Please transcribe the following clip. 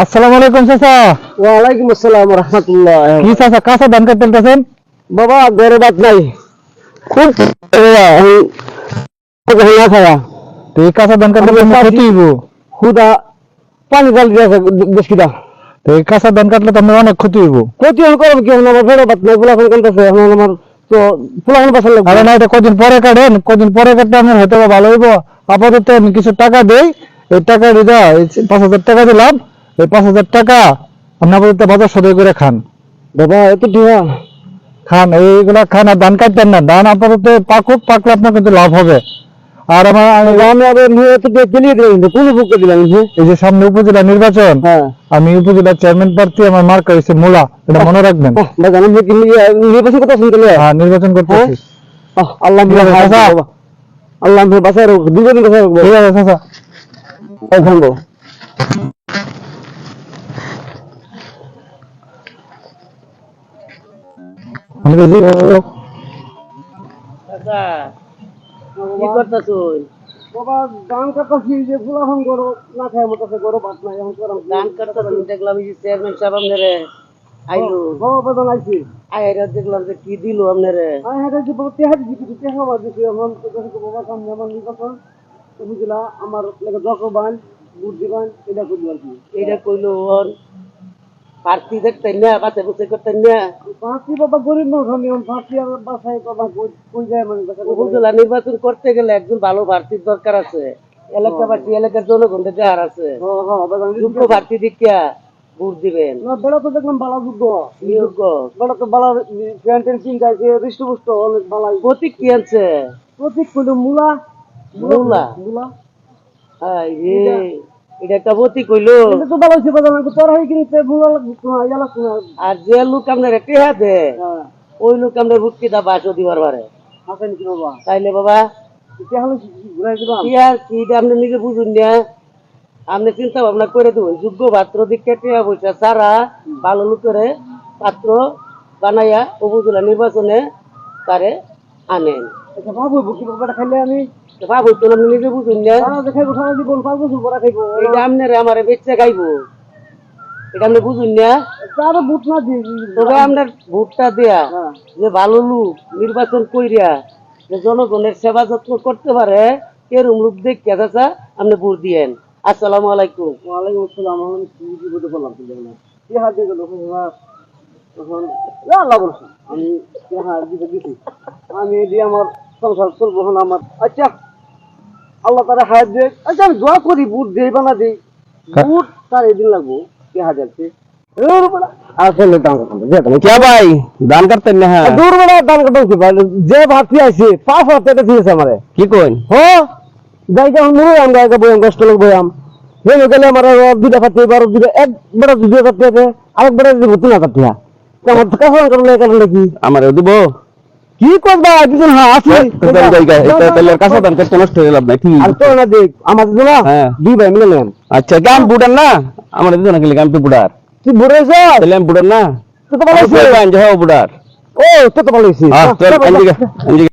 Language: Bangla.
আসসালামু আলাইকুম চাচা। ওয়ালাইকুম আসসালাম রহমতুল্লাহ। কি চাচা কাঁচা ধান কাটতে তেলতেছেন বাবা ঘরে বাদ নাই। খুব না খাওয়া তো এই কাঁচা ধান কাটলে ক্ষতি হইব। খুদা পানি জল দিয়ে বেশিটা তো এই কাঁচা ধান কাটলে তো অনেক ক্ষতি হইব। ক্ষতি হল করব কি? আমার ঘরে বাদ নাই ফুলাফোন কানতেছে এখন আমার তো বাসার আরে লাগবে না এটা কদিন পরে কাটেন। কদিন পরে কাটলে আপনার হয়তো ভালো হইব। আপাতত কিছু টাকা দেই। এই টাকা দিদা পাঁচ হাজার টাকা দিলাম। এই পাঁচ হাজার টাকা আপনি আপাতত বাজার সদয় করে খান। বাবা এত টিহা খান এইগুলা খান আর ধান কাটতেন না। ধান আপাতত পাকুক পাকলে আপনার কিন্তু লাভ হবে। আর আমার আমি আবার গেলিয়ে দিলাম কোন বুকে দিলাম? এই যে সামনে উপজেলা নির্বাচন হ্যাঁ। আমি উপজেলা চেয়ারম্যান প্রার্থী আমার মার্কা হয়েছে মোলা। এটা মনে রাখবেন। নির্বাচন কথা শুনতে হ্যাঁ নির্বাচন করতেছি আহ, আল্লাহ। আল্লাহ বাসায় রাখব দুজন বাসায় রাখব কি করতেছুন? বাবা গান কাটাছি যে ফুলাফোন করো না খায় মতো করো বাদ নাই এখন দেখলাম যে চেয়ারম্যান সাহেব আপনারে আইলো। বাবা বাজান আইছি। আইরা দেখলাম যে কি দিল আপনারে। আয় হ্যাঁ যে বাবা তেহাজ দিছি কিছু তেহা মার দিছি এখন তো কাছে বাবা সামনে আমার নির্বাচন। বুঝলা আমার লাগে বুদ্ধিবান এটা করব আর কি। এটা কইলো ওর দেখতেন না করতেন না পাঁচটি বাবা গরিব মানুষ আমি আর বাসায় কথা কই যায় মানে উপজেলা নির্বাচন করতে গেলে একজন ভালো প্রার্থীর দরকার আছে। এলাকাবাসী এলাকার জনগণের দেহার আছে। হ্যাঁ হ্যাঁ যোগ্য প্রার্থী ভোট দিবেন। না বেড়া তো দেখলাম বালা যোগ্য। বেড়া তো বালা প্যান্ট ট্যান্ট কিন গাইছে হৃষ্টপুষ্ট অনেক প্রতীক কি আছে প্রতীক কইল মূলা। মূলা? মূলা। রে। এটা একটা প্রতীক হইল তো ভালো ছিল বাজার তোর হয়ে আর যে লোক ওই লোক বাসও দিবার পারে কি বাবা? তাইলে বাবা ঘুরাই কি আপনি নিজে বুঝুন না। আপনি চিন্তা ভাবনা করে দেবেন যোগ্য পাত্র দিকে টিয়া পয়সা সারা ভালো লোকেরে পাত্র বানাইয়া উপজেলা নির্বাচনে তারে আনেন বাবু বুকি বাবাটা খাইলে আমি নিজে বুঝুন না। সারা সারা জীবন পাঁচ বছর পরে খাইবো এটা আপনার আমার বেচে খাইবো। এটা আপনি বুঝুন না? তার বুট না দিয়ে তবে আপনার ভোটটা দেয়া হ্যাঁ। যে ভালো লোক নির্বাচন কইরা যে জনগণের সেবা যত্ন করতে পারে এরম লোক দেখে চাচা আপনি ভোট দিয়েন। আসসালামু আলাইকুম। ওয়ালাইকুম আসসালাম আমি কি বিপদে পড়লাম তো দেখলাম কি হাত দিয়ে গেল তখন আল্লাহ বলছে। আমি কি হাত দিতে দিছি। আমি দিয়ে আমার সংসার চলবো আমার। আচ্ছা আল্লাহ তারা হায়াত দেয় আচ্ছা আমি দোয়া করি বুট দেই বানা দেই। বুট তার এদিন লাগবো কে হাজার দান হ্যাঁ। যে ভাত আছে কি কইন? হো জায়গা নুরু আম জায়গা বয়াম কষ্ট লোক বয়াম হে গেলে আমার দুটা পাতি বারো পাতি আছে আরেক বেড়া ভর্তি না পাতি আমার কি আমার দেবো। কি করবা? দুজন হ্যাঁ আসি। তাহলে করতে নষ্ট হয়ে লাভ নাই ঠিক আর তো না দেখ আমার দিল হ্যাঁ। দুই ভাই মিলে নেন। আচ্ছা কাম বুড়ার না? আমার দুজন গেলে আমি তো বুড়ার। তুই বড়েছ তাহলে আমি বুড়ার না? তো ভালো হয়েছে। বুড়ার। ও তো তো ভালো হ্যাঁ